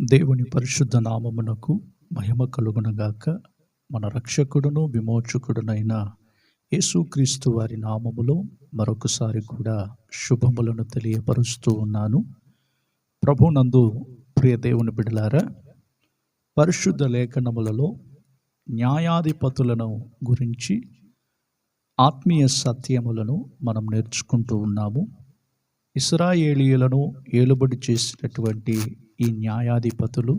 దేవుని పరిశుద్ధ నామమునకు మహిమ కలుగునగాక. మన రక్షకుడును విమోచకుడునైన యేసుక్రీస్తు వారి నామములో మరొకసారి కూడా శుభములను తెలియపరుస్తూ ఉన్నాను. ప్రభునందు ప్రియ దేవుని బిడలారా పరిశుద్ధ లేఖనములలో న్యాయాధిపతులను గురించి ఆత్మీయ సత్యములను మనం నేర్చుకుంటూ ఉన్నాము. ఇస్రాయేలీయులను ఏలుబడి చేసినటువంటి ఈ న్యాయాధిపతులు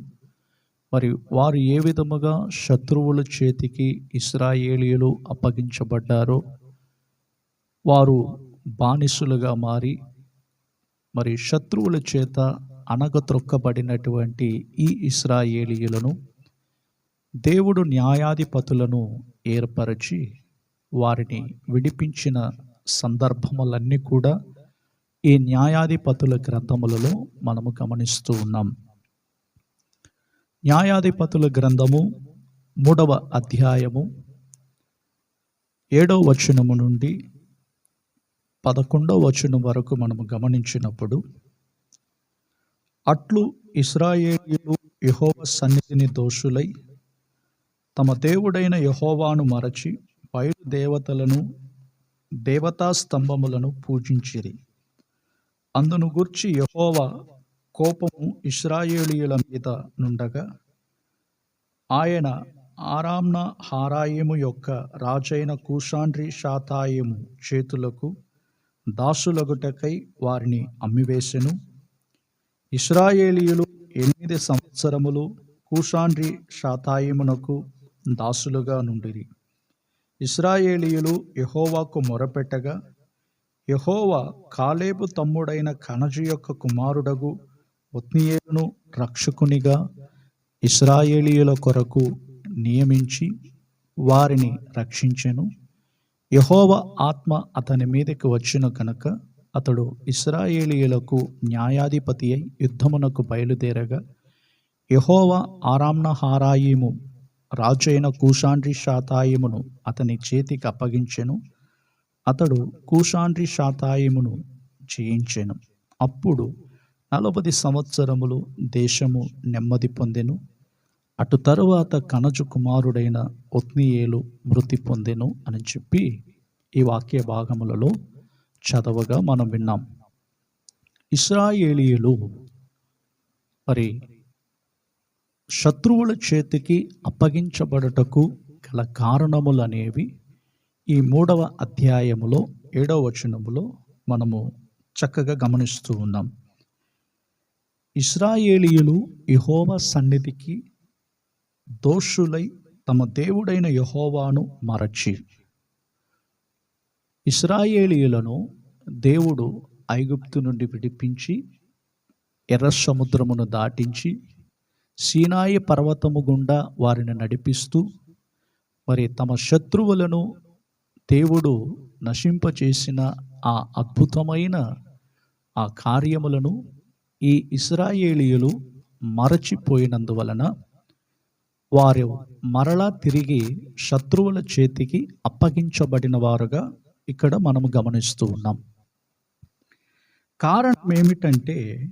మరి వారు ఏ విధముగా శత్రువుల చేతికి ఇస్రాయేలీయులు అప్పగించబడ్డారో వారు బానిసులుగా మారి మరి శత్రువుల చేత అనగత్రొక్కబడినటువంటి ఈ ఇస్రాయేలీయులను దేవుడు న్యాయాధిపతులను ఏర్పరచి వారిని విడిపించిన సందర్భములన్నీ కూడా ఈ న్యాయాధిపతుల గ్రంథములలో మనము గమనిస్తూ ఉన్నాం. న్యాయాధిపతుల గ్రంథము మూడవ అధ్యాయము ఏడవ వచనము నుండి పదకొండవ వచనం వరకు మనము గమనించినప్పుడు అట్లు ఇస్రాయేలీలు యహోవ సన్నిధిని దోషులై తమ దేవుడైన యహోవాను మరచి బయలు దేవతలను దేవతా స్తంభములను పూజించిరి. అందును గూర్చి యహోవ కోపము ఇస్రాయేలీయుల మీద నుండగా ఆయన ఆరామ్న హారాయిము యొక్క రాజైన కూషాండ్రి శాతాయము చేతులకు దాసులగుటకై వారిని అమ్మివేసెను. ఇస్రాయేలీయులు ఎనిమిది సంవత్సరములు కూషాండ్రి శాతాయమునకు దాసులుగా నుండిరి. ఇస్రాయేలీయులు యహోవాకు మొరపెట్టగా యహోవా కాలేబు తమ్ముడైన కనజు యొక్క కుమారుడగు ఒత్నియేలును రక్షకునిగా ఇస్రాయేలీయుల కొరకు నియమించి వారిని రక్షించెను. యహోవ ఆత్మ అతని మీదకి వచ్చిన కనుక అతడు ఇస్రాయేలీయులకు న్యాయాధిపతి అయి యుద్ధమునకు బయలుదేరగా యహోవ ఆరామ్న హారాయిము రాజైన కూషాండ్రి శాతాయిమును అతని చేతికి అప్పగించెను. అతడు కూషాండ్రి శాతాయిమును చేయించెను అప్పుడు నలభై సంవత్సరములు దేశము నెమ్మది పొందెను. అటు తరువాత కనజు కుమారుడైన ఒత్నియేలు మృతి పొందెను అని చెప్పి ఈ వాక్య భాగములలో చదవగా మనం విన్నాం. ఇస్రాయేలీయులు మరి శత్రువుల చేతికి అప్పగించబడుటకు గల కారణములు అనేవి ఈ మూడవ అధ్యాయములో ఏడవ వచనములో మనము చక్కగా గమనిస్తూ ఉన్నాం. ఇస్రాయేలీయులు యహోవ సన్నిధికి దోషులై తమ దేవుడైన యహోవాను మరచి. ఇస్రాయేలీయులను దేవుడు ఐగుప్తు నుండి విడిపించి ఎర్ర సముద్రమును దాటించి సీనాయి పర్వతము గుండా వారిని నడిపిస్తూ మరి తమ శత్రువులను దేవుడు నశింపచేసిన ఆ అద్భుతమైన ఆ కార్యములను ఈ ఇస్రాయేలీయులు మరచిపోయినందువలన వారు మరలా తిరిగి శత్రువుల చేతికి అప్పగించబడిన వారుగా ఇక్కడ మనము గమనిస్తూ ఉన్నాం. కారణం ఏమిటంటే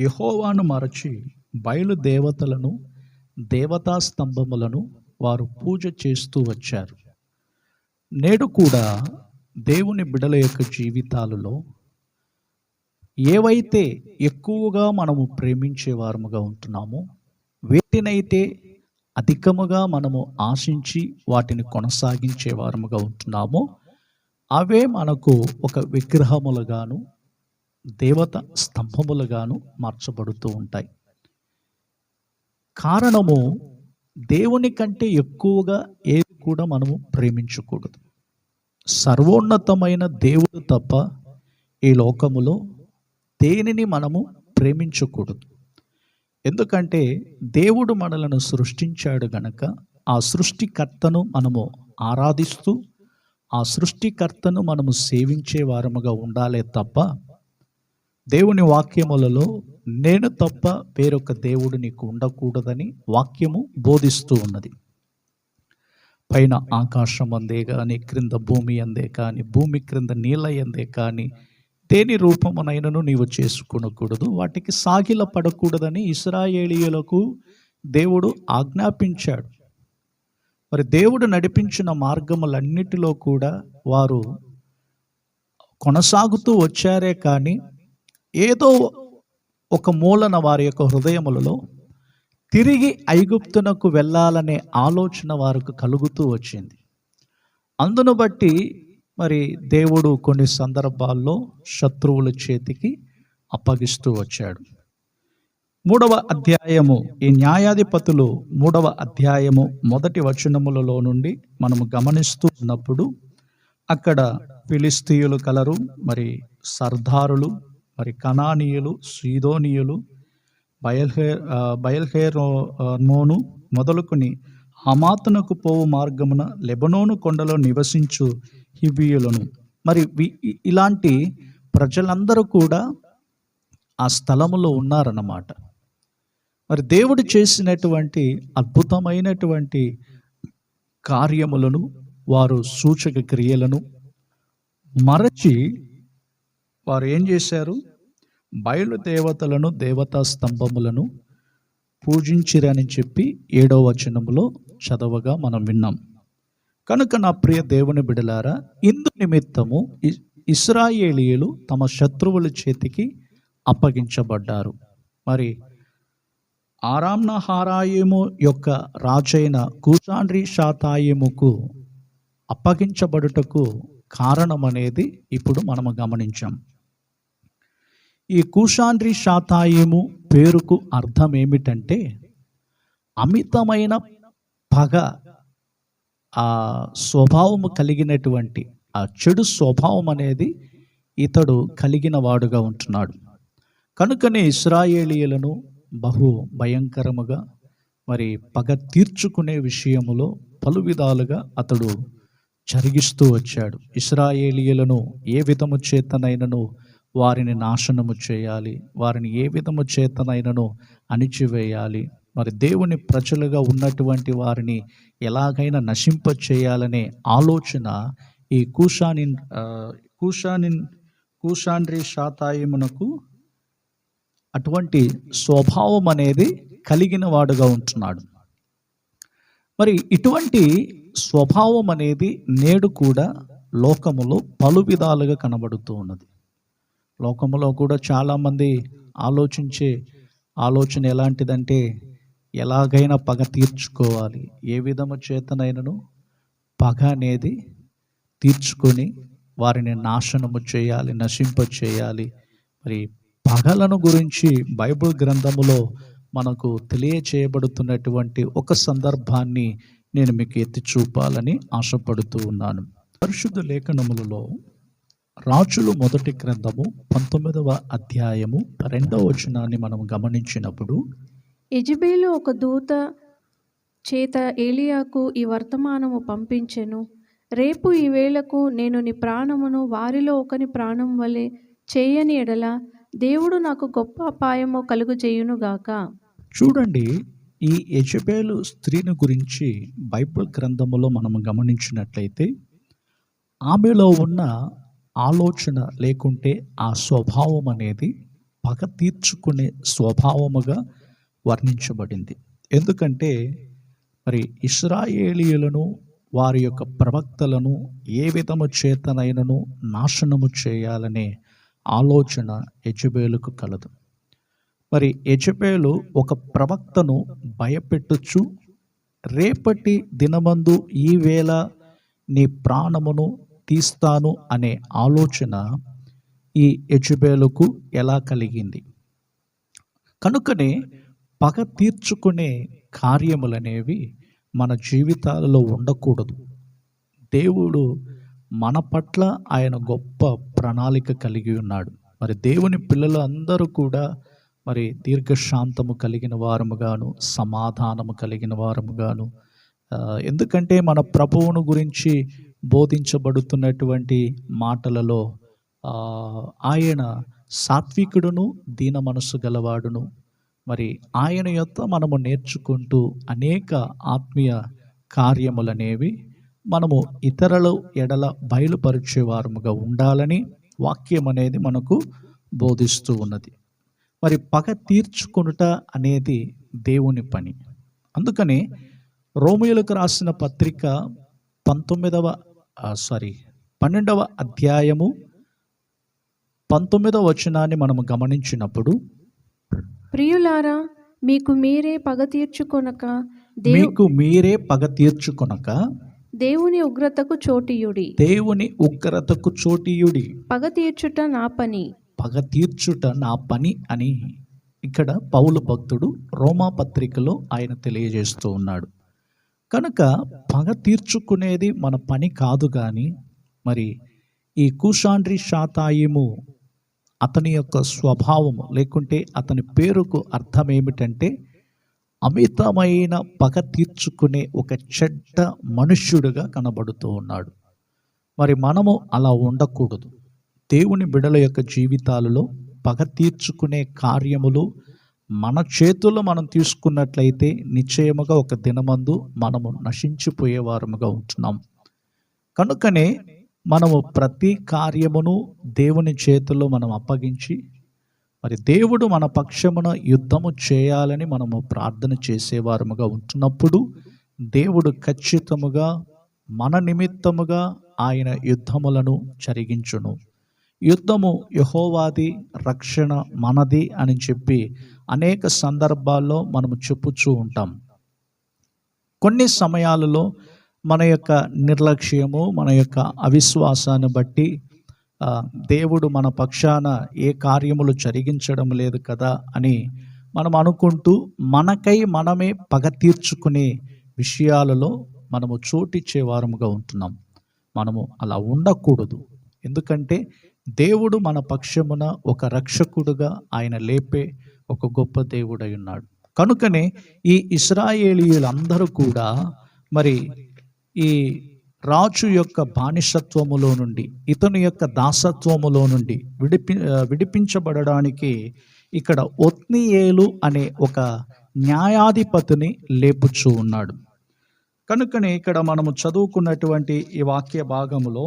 యహోవాను మరచి బయలు దేవతలను దేవతా స్తంభములను వారు పూజ చేస్తూ వచ్చారు. నేడు కూడా దేవుని బిడల యొక్క జీవితాలలో ఏవైతే ఎక్కువగా మనము ప్రేమించేవారముగా ఉంటున్నామో వేటినైతే అధికముగా మనము ఆశించి వాటిని కొనసాగించేవారముగా ఉంటున్నామో అవే మనకు ఒక విగ్రహములుగాను దేవత స్తంభములుగాను మార్చబడుతూ ఉంటాయి. కారణము దేవుని కంటే ఎక్కువగా ఏది కూడా మనము ప్రేమించకూడదు. సర్వోన్నతమైన దేవుడు తప్ప ఈ లోకములో దేనిని మనము ప్రేమించకూడదు. ఎందుకంటే దేవుడు మనలను సృష్టించాడు గనక ఆ సృష్టికర్తను మనము ఆరాధిస్తూ ఆ సృష్టికర్తను మనము సేవించే వారముగా ఉండాలే తప్ప దేవుని వాక్యములలో నేను తప్ప వేరొక దేవుడు నీకు ఉండకూడదని వాక్యము బోధిస్తూ ఉన్నది. పైన ఆకాశం అందే కానీ క్రింద భూమి అందే కానీ భూమి క్రింద నీళ్ళ అందే కానీ దేని రూపమునైనను నీవు చేసుకునకూడదు. వాటికి సాగిల పడకూడదని ఇస్రాయేలీయులకు దేవుడు ఆజ్ఞాపించాడు. మరి దేవుడు నడిపించిన మార్గములన్నిటిలో కూడా వారు కొనసాగుతూ వచ్చారే కానీ ఏదో ఒక మూలన వారి యొక్క హృదయములలో తిరిగి ఐగుప్తునకు వెళ్ళాలనే ఆలోచన వారికి కలుగుతూ వచ్చింది. అందును బట్టి మరి దేవుడు కొన్ని సందర్భాల్లో శత్రువుల చేతికి అప్పగిస్తూ వచ్చాడు. మూడవ అధ్యాయము ఈ న్యాయాధిపతులు మూడవ అధ్యాయము మొదటి వచనములలో నుండి మనము గమనిస్తూ ఉన్నప్పుడు అక్కడ ఫిలిస్తీయులు కలరు మరి సర్దారులు మరి కనానీయులు సీదోనీయులు బయల్హే ఆ, బయల్హేరోను మొదలుకొని హమాతునకు పోవు మార్గమున లెబనోను కొండలో నివసించు హిబియులను మరి ఇలాంటి ప్రజలందరూ కూడా ఆ స్థలములో ఉన్నారన్నమాట. మరి దేవుడు చేసినటువంటి అద్భుతమైనటువంటి కార్యములను వారు సూచక క్రియలను మరచి వారు ఏం చేశారు? బయలు దేవతలను దేవతా స్తంభములను పూజించిరని చెప్పి ఏడవ వచనములో చదవగా మనం విన్నాం. కనుక నా ప్రియ దేవుని బిడలారా ఇందు నిమిత్తము ఇస్రాయేలీయులు తమ శత్రువుల చేతికి అప్పగించబడ్డారు. మరి ఆరాంనహారాయము యొక్క రాజైన కూచాండ్రి శాతాయముకు అప్పగించబడుటకు కారణం అనేది ఇప్పుడు మనము గమనించాం. ఈ కూషాండ్రి శాతాయిము పేరుకు అర్థం ఏమిటంటే అమితమైన పగ ఆ స్వభావము కలిగినటువంటి ఆ చెడు స్వభావం అనేది ఇతడు కలిగిన వాడుగా ఉంటున్నాడు. కనుకనే ఇస్రాయేలీయులను బహు భయంకరముగా మరి పగ తీర్చుకునే విషయములో పలు విధాలుగా అతడు జరిగిస్తూ వచ్చాడు. ఇస్రాయేలీయులను ఏ విధము చేతనైనను వారిని నాశనము చేయాలి. వారిని ఏ విధము చేతనైనను అణిచివేయాలి. మరి దేవుని ప్రజలుగా ఉన్నటువంటి వారిని ఎలాగైనా నశింప చేయాలనే ఆలోచన ఈ కూషానిన్ కూషానిన్ కూషాండ్రి శాతాయమునకు అటువంటి స్వభావం అనేది కలిగిన వాడుగా ఉంటున్నాడు. మరి ఇటువంటి స్వభావం అనేది నేడు కూడా లోకములో పలు విధాలుగా కనబడుతూ ఉన్నది. లోకములో కూడా చాలామంది ఆలోచించే ఆలోచన ఎలాంటిదంటే ఎలాగైనా పగ తీర్చుకోవాలి. ఏ విధము చేతనైనను పగ అనేది తీర్చుకొని వారిని నాశనము చేయాలి నశింప చేయాలి. మరి పగలను గురించి బైబిల్ గ్రంథములో మనకు తెలియచేయబడుతున్నటువంటి ఒక సందర్భాన్ని నేను మీకు ఎత్తి చూపాలని ఆశపడుతూ ఉన్నాను. పరిశుద్ధ లేఖనములలో రాజులు మొదటి గ్రంథము పంతొమ్మిదవ అధ్యాయము రెండవ వచనాన్ని మనం గమనించినప్పుడు యెజెబెలు ఒక దూత చేత ఏలియాకు ఈ వర్తమానము పంపించెను. రేపు ఈ వేళకు నేను నీ ప్రాణమును వారిలో ఒకని ప్రాణం వలె చేయని ఎడల దేవుడు నాకు గొప్ప అపాయము కలుగు చేయునుగాక చూడండి ఈ యజబేలు స్త్రీని గురించి బైబిల్ గ్రంథములో మనం గమనించినట్లయితే ఆమెలో ఉన్న ఆలోచన లేకుంటే ఆ స్వభావం అనేది పగ తీర్చుకునే స్వభావముగా వర్ణించబడింది. ఎందుకంటే మరి ఇస్రాయేలీయులను వారి యొక్క ప్రవక్తలను ఏ విధము చేతనైనను నాశనము చేయాలనే ఆలోచన యజబేలుకు కలదు. మరి యజబేలు ఒక ప్రవక్తను భయపెట్టొచ్చు రేపటి దినమందు ఈ వేళ నీ ప్రాణమును తీస్తాను అనే ఆలోచన ఈ యజబేలుకు ఎలా కలిగింది? కనుకనే పగ తీర్చుకునే కార్యములనేవి మన జీవితాలలో ఉండకూడదు. దేవుడు మన పట్ల ఆయన గొప్ప ప్రణాళిక కలిగి ఉన్నాడు. మరి దేవుని పిల్లలు అందరూ కూడా మరి దీర్ఘశాంతము కలిగిన వారముగాను సమాధానము కలిగిన వారముగాను ఎందుకంటే మన ప్రభువును గురించి బోధించబడుతున్నటువంటి మాటలలో ఆయన సాత్వికుడును దీన మనసు గలవాడును. మరి ఆయన యొక్క మనము నేర్చుకుంటూ అనేక ఆత్మీయ కార్యములనేవి మనము ఇతరుల ఎడల బయలుపరిచేవారముగా ఉండాలని వాక్యం అనేది మనకు బోధిస్తూ ఉన్నది. మరి పగ తీర్చుకొనుట అనేది దేవుని పని. అందుకని రోమియోలకు రాసిన పత్రిక పంతొమ్మిదవ సారీ పన్నెండవ అధ్యాయము పంతొమ్మిదవ వచనాన్ని మనము గమనించినప్పుడు ప్రియులారా మీకు మీరే పగ తీర్చుకొనక మీకు మీరే పగ తీర్చుకొనక దేవుని ఉగ్రతకు చోటియుడి. దేవుని ఉగ్రతకు చోటీయుడి. పగ తీర్చుట నా పని. పగ తీర్చుట నా పని అని ఇక్కడ పౌలు భక్తుడు రోమా పత్రికలో ఆయన తెలియజేస్తూ ఉన్నాడు. కనుక పగ తీర్చుకునేది మన పని కాదు కానీ మరి ఈ కూషాండ్రి శాతాయిము అతని యొక్క స్వభావము లేకుంటే అతని పేరుకు అర్థం ఏమిటంటే అమితమైన పగ తీర్చుకునే ఒక చెడ్డ మనుష్యుడిగా కనబడుతూ ఉన్నాడు. మరి మనము అలా ఉండకూడదు. దేవుని బిడల యొక్క జీవితాలలో పగ తీర్చుకునే కార్యములు మన చేతుల్లో మనం తీసుకున్నట్లయితే నిశ్చయముగా ఒక దినమందు మనము నశించిపోయేవారముగా ఉంటున్నాం. కనుకనే మనము ప్రతి కార్యమును దేవుని చేతుల్లో మనం అప్పగించి మరి దేవుడు మన పక్షమున యుద్ధము చేయాలని మనము ప్రార్థన చేసేవారముగా ఉంటున్నప్పుడు దేవుడు ఖచ్చితముగా మన నిమిత్తముగా ఆయన యుద్ధములను జరిగించును. యుద్ధము యహోవాది రక్షణ మనది అని చెప్పి అనేక సందర్భాల్లో మనము చెప్పుచూ ఉంటాం. కొన్ని సమయాలలో మన యొక్క నిర్లక్ష్యము మన యొక్క అవిశ్వాసాన్ని బట్టి దేవుడు మన పక్షాన ఏ కార్యములు జరిగించడం లేదు కదా అని మనం అనుకుంటూ మనకై మనమే పగ తీర్చుకునే విషయాలలో మనము చోటిచ్చే వారముగా ఉంటున్నాం. మనము అలా ఉండకూడదు. ఎందుకంటే దేవుడు మన పక్షమున ఒక రక్షకుడుగా ఆయన లేపే ఒక గొప్ప దేవుడై ఉన్నాడు కనుకనే ఈ ఇస్రాయేలీయులందరూ కూడా మరి ఈ రాజు యొక్క బానిసత్వములో నుండి ఇతని యొక్క దాసత్వములో నుండి విడిపి విడిపించబడడానికి ఇక్కడ ఒత్నియేలు అనే ఒక న్యాయాధిపతిని లేపుచూ ఉన్నాడు. కనుకనే ఇక్కడ మనము చదువుకున్నటువంటి ఈ వాక్య భాగములో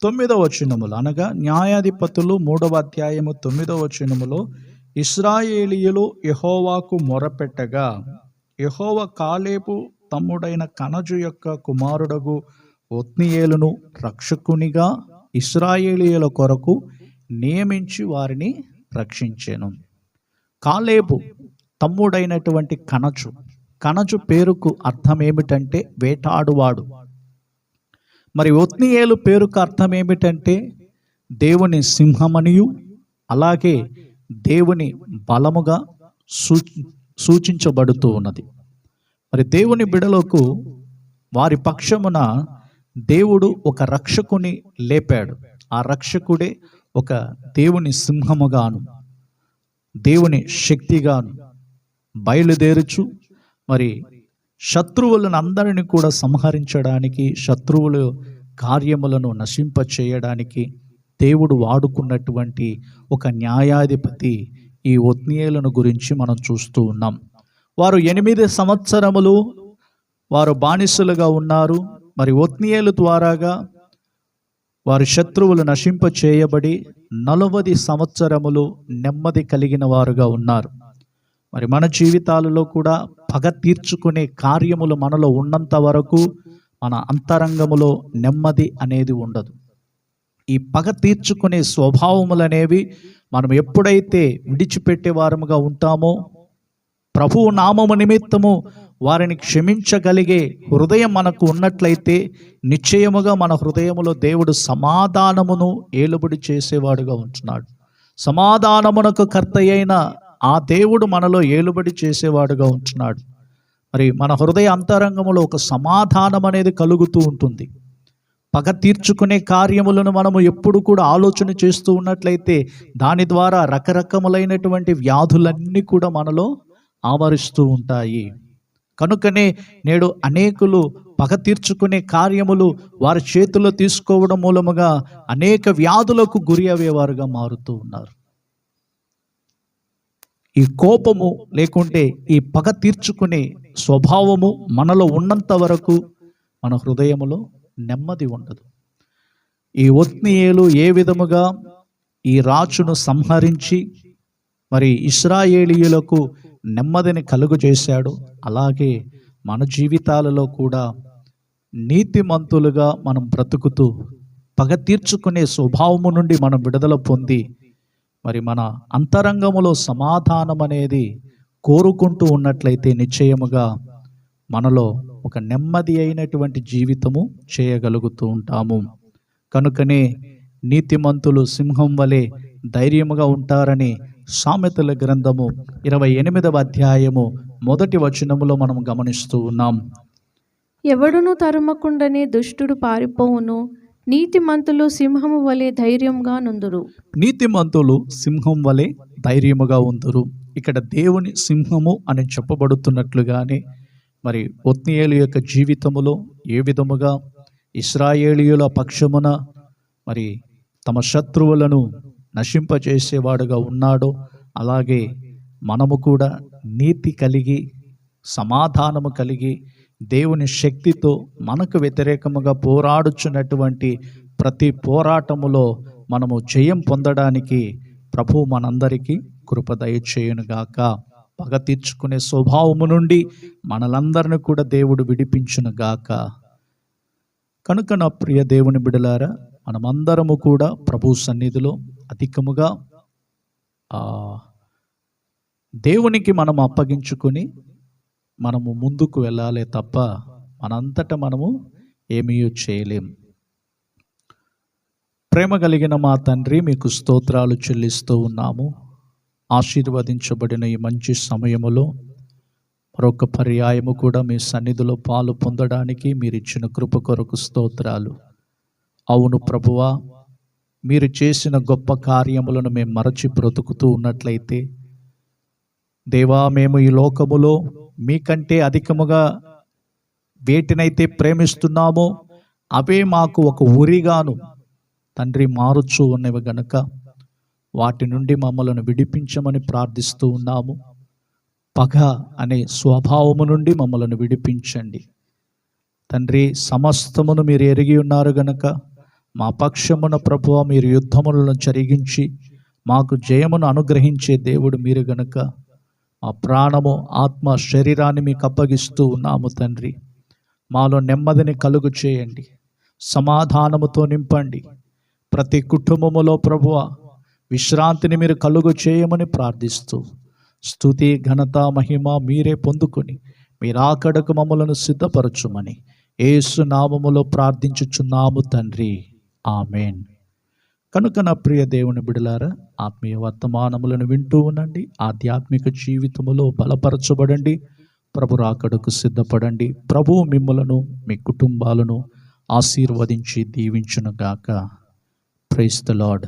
తొమ్మిదవ వచనములు అనగా న్యాయాధిపతులు మూడవ అధ్యాయము తొమ్మిదవ వచనములో ఇస్రాయేలీయులు యహోవాకు మొరపెట్టగా యహోవ కాలేపు తమ్ముడైన కనజు యొక్క కుమారుడగు ఒత్నియేలును రక్షకునిగా ఇస్రాయేలీయుల కొరకు నియమించి వారిని రక్షించాను. కాలేపు తమ్ముడైనటువంటి కనచు కనచు పేరుకు అర్థం ఏమిటంటే వేటాడువాడు. మరి ఒత్నియేలు పేరుకు అర్థం ఏమిటంటే దేవుని సింహమనియు అలాగే దేవుని బలముగా సూ సూచించబడుతూ ఉన్నది. మరి దేవుని బిడలకు వారి పక్షమున దేవుడు ఒక రక్షకుని లేపాడు. ఆ రక్షకుడే ఒక దేవుని సింహముగాను దేవుని శక్తిగాను బయలుదేరుచు మరి శత్రువులను అందరిని కూడా సంహరించడానికి శత్రువుల కార్యములను నశింప చేయడానికి దేవుడు వాడుకున్నటువంటి ఒక న్యాయాధిపతి ఈ ఒత్నీయులను గురించి మనం చూస్తూ ఉన్నాం. వారు ఎనిమిది సంవత్సరములు వారు బానిసలుగా ఉన్నారు. మరి ఒత్నీయులు ద్వారాగా వారి శత్రువులు నశింప చేయబడి నలవది సంవత్సరములు నెమ్మది కలిగిన వారుగా ఉన్నారు. మరి మన జీవితాలలో కూడా పగ తీర్చుకునే కార్యములు మనలో ఉన్నంత వరకు మన అంతరంగములో నెమ్మది అనేది ఉండదు. ఈ పగ తీర్చుకునే స్వభావములు అనేవి మనం ఎప్పుడైతే విడిచిపెట్టే వారముగా ఉంటామో ప్రభువు నామము నిమిత్తము వారిని క్షమించగలిగే హృదయం మనకు ఉన్నట్లయితే నిశ్చయముగా మన హృదయములో దేవుడు సమాధానమును ఏలుబడి చేసేవాడుగా ఉంటున్నాడు. సమాధానమునకు కర్త అయిన ఆ దేవుడు మనలో ఏలుబడి చేసేవాడుగా ఉంటున్నాడు. మరి మన హృదయ అంతరంగములో ఒక సమాధానం అనేది కలుగుతూ ఉంటుంది. పగ తీర్చుకునే కార్యములను మనము ఎప్పుడు కూడా ఆలోచన చేస్తూ ఉన్నట్లయితే దాని ద్వారా రకరకములైనటువంటి వ్యాధులన్నీ కూడా మనలో ఆవరిస్తూ ఉంటాయి. కనుకనే నేడు అనేకులు పగ తీర్చుకునే కార్యములు వారి చేతిలో తీసుకోవడం మూలముగా అనేక వ్యాధులకు గురి అయ్యేవారుగా మారుతూ ఉన్నారు. ఈ కోపము లేకుంటే ఈ పగ తీర్చుకునే స్వభావము మనలో ఉన్నంత వరకు మన హృదయములో నెమ్మది ఉండదు. ఈ ఒత్నియేలు ఏ విధముగా ఈ రాజును సంహరించి మరి ఇస్రాయేలీయులకు నెమ్మదిని కలుగు చేశాడు అలాగే మన జీవితాలలో కూడా నీతిమంతులుగా మనం బ్రతుకుతూ పగ తీర్చుకునే స్వభావము నుండి మనం విడుదల పొంది మరి మన అంతరంగములో సమాధానం అనేది కోరుకుంటూ ఉన్నట్లయితే నిశ్చయముగా మనలో ఒక నెమ్మది అయినటువంటి జీవితము చేయగలుగుతూ ఉంటాము. కనుకనే నీతిమంతులు సింహం వలె ధైర్యముగా ఉంటారని సామెతల గ్రంథము ఇరవై ఎనిమిదవ అధ్యాయము మొదటి వచనములో మనం గమనిస్తూ ఉన్నాం. ఎవడును తరుమకుండనే దుష్టుడు పారిపోవును నీతిమంతులు సింహము వలె ధైర్యంగా నుందురు. నీతిమంతులు సింహం వలె ధైర్యముగా ఉందరు. ఇక్కడ దేవుని సింహము అని చెప్పబడుతున్నట్లుగానే మరి ఒత్నియేలు యొక్క జీవితములో ఏ విధముగా ఇస్రాయేలీయుల పక్షమున మరి తమ శత్రువులను నశింపచేసేవాడుగా ఉన్నాడో అలాగే మనము కూడా నీతి కలిగి సమాధానము కలిగి దేవుని శక్తితో మనకు వ్యతిరేకముగా పోరాడుచున్నటువంటి ప్రతి పోరాటములో మనము జయం పొందడానికి ప్రభు మనందరికీ కృప దయచేయునుగాక. పగ తీర్చుకునే స్వభావము నుండి మనలందరిని కూడా దేవుడు విడిపించునుగాక కనుక నా ప్రియ దేవుని బిడలారా మనమందరము కూడా ప్రభు సన్నిధిలో అధికముగా దేవునికి మనం అప్పగించుకొని మనము ముందుకు వెళ్ళాలి తప్ప మనంతట మనము ఏమీ చేయలేం. ప్రేమ కలిగిన మా తండ్రి మీకు స్తోత్రాలు చెల్లిస్తూ ఉన్నాము. ఆశీర్వదించబడిన ఈ మంచి సమయములో మరొక పర్యాయము కూడా మీ సన్నిధిలో పాలు పొందడానికి మీరు ఇచ్చిన కృప కొరకు స్తోత్రాలు. అవును ప్రభువా మీరు చేసిన గొప్ప కార్యములను మేము మరచి బ్రతుకుతూ ఉన్నట్లయితే దేవా మేము ఈ లోకములో మీకంటే అధికముగా వేటినైతే ప్రేమిస్తున్నామో అవే మాకు ఒక ఉరిగాను. తండ్రి మారుచు ఉన్నవి గనుక వాటి నుండి మమ్మలను విడిపించమని ప్రార్థిస్తూ ఉన్నాము. పగ అనే స్వభావము నుండి మమ్మలను విడిపించండి. తండ్రి సమస్తమును మీరు ఎరిగి ఉన్నారు గనక మా పక్షమున ప్రభువ మీరు యుద్ధములను జరిగించి మాకు జయమును అనుగ్రహించే దేవుడు మీరు గనక మా ప్రాణము ఆత్మ శరీరాన్ని మీకు అప్పగిస్తూ ఉన్నాము తండ్రి. మాలో నెమ్మదిని కలుగు చేయండి. సమాధానముతో నింపండి. ప్రతి కుటుంబములో ప్రభువ విశ్రాంతిని మీరు కలుగు చేయమని ప్రార్థిస్తూ స్థుతి ఘనత మహిమ మీరే పొందుకొని మీరు ఆకడకు మమ్మలను సిద్ధపరచుమని ఏసు నామములో ప్రార్థించుచున్నాము తండ్రి. ఆమెన్. కనుక నా ప్రియ దేవుని బిడలారా ఆత్మీయ వర్తమానములను వింటూ ఉండండి ఆధ్యాత్మిక జీవితములో బలపరచబడండి ప్రభు రాకడకు సిద్ధపడండి ప్రభు మిమ్మలను మీ కుటుంబాలను ఆశీర్వదించి దీవించునుగాక. Praise the Lord.